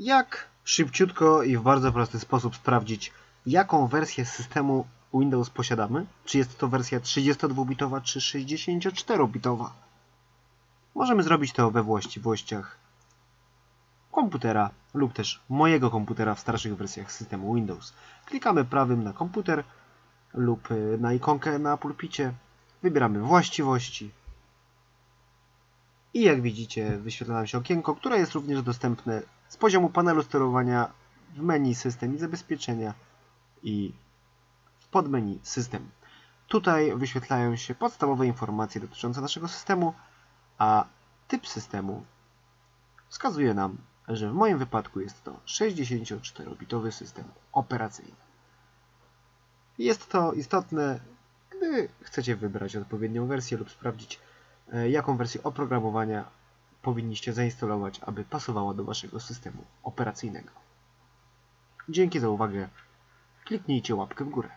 Jak szybciutko i w bardzo prosty sposób sprawdzić, jaką wersję systemu Windows posiadamy? Czy jest to wersja 32-bitowa czy 64-bitowa? Możemy zrobić to we właściwościach komputera lub też mojego komputera w starszych wersjach systemu Windows. Klikamy prawym na komputer lub na ikonkę na pulpicie, wybieramy właściwości i jak widzicie wyświetla nam się okienko, które jest również dostępne z poziomu panelu sterowania w menu system i zabezpieczenia i w podmenu system. Tutaj wyświetlają się podstawowe informacje dotyczące naszego systemu, a typ systemu wskazuje nam, że w moim wypadku jest to 64-bitowy system operacyjny. Jest to istotne, gdy chcecie wybrać odpowiednią wersję lub sprawdzić, jaką wersję oprogramowania powinniście zainstalować, aby pasowała do waszego systemu operacyjnego. Dzięki za uwagę. Kliknijcie łapkę w górę.